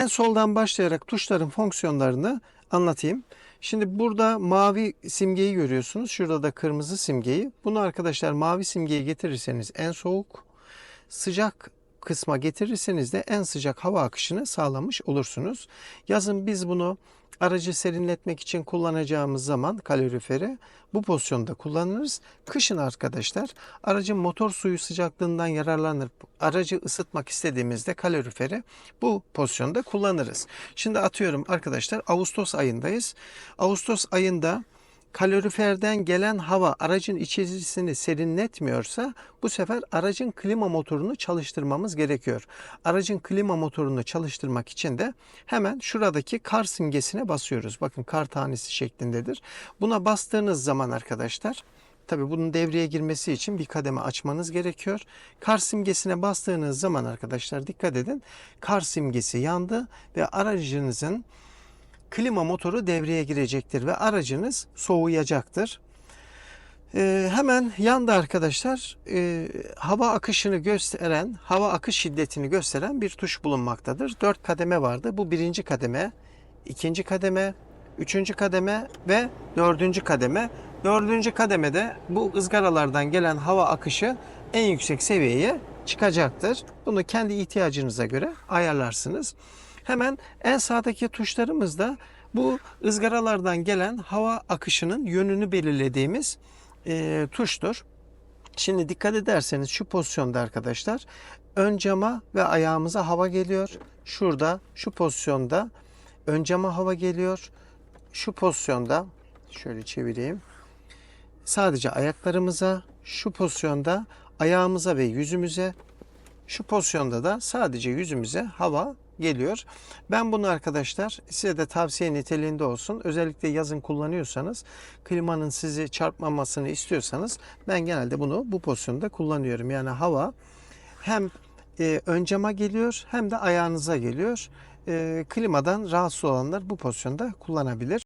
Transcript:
En soldan başlayarak tuşların fonksiyonlarını anlatayım. Şimdi burada mavi simgeyi görüyorsunuz. Şurada da kırmızı simgeyi. Bunu arkadaşlar mavi simgeyi getirirseniz en soğuk, sıcak kısma getirirseniz de en sıcak hava akışını sağlamış olursunuz. Yazın biz bunu aracı serinletmek için kullanacağımız zaman kaloriferi bu pozisyonda kullanırız. Kışın arkadaşlar aracın motor suyu sıcaklığından yararlanıp aracı ısıtmak istediğimizde kaloriferi bu pozisyonda kullanırız. Şimdi atıyorum arkadaşlar Ağustos ayındayız. Ağustos ayında kaloriferden gelen hava aracın içerisini serinletmiyorsa bu sefer aracın klima motorunu çalıştırmamız gerekiyor. Aracın klima motorunu çalıştırmak için de hemen şuradaki kar simgesine basıyoruz. Bakın kar tanesi şeklindedir. Buna bastığınız zaman arkadaşlar Tabi bunun devreye girmesi için bir kademe açmanız gerekiyor. Kar simgesine bastığınız zaman arkadaşlar dikkat edin. Kar simgesi yandı ve aracınızın klima motoru devreye girecektir ve aracınız soğuyacaktır. Ee, hemen yanda arkadaşlar e, hava akışını gösteren, hava akış şiddetini gösteren bir tuş bulunmaktadır. Dört kademe vardı. Bu birinci kademe, ikinci kademe, üçüncü kademe ve dördüncü kademe. Dördüncü kademede bu ızgaralardan gelen hava akışı en yüksek seviyeye çıkacaktır. Bunu kendi ihtiyacınıza göre ayarlarsınız. Hemen en sağdaki tuşlarımızda bu ızgaralardan gelen hava akışının yönünü belirlediğimiz e, tuştur. Şimdi dikkat ederseniz şu pozisyonda arkadaşlar ön cama ve ayağımıza hava geliyor. Şurada şu pozisyonda ön cama hava geliyor. Şu pozisyonda şöyle çevireyim. Sadece ayaklarımıza şu pozisyonda ayağımıza ve yüzümüze şu pozisyonda da sadece yüzümüze hava geliyor. Ben bunu arkadaşlar size de tavsiye niteliğinde olsun. Özellikle yazın kullanıyorsanız klimanın sizi çarpmamasını istiyorsanız ben genelde bunu bu pozisyonda kullanıyorum. Yani hava hem e, ön cama geliyor hem de ayağınıza geliyor. E, klimadan rahatsız olanlar bu pozisyonda kullanabilir.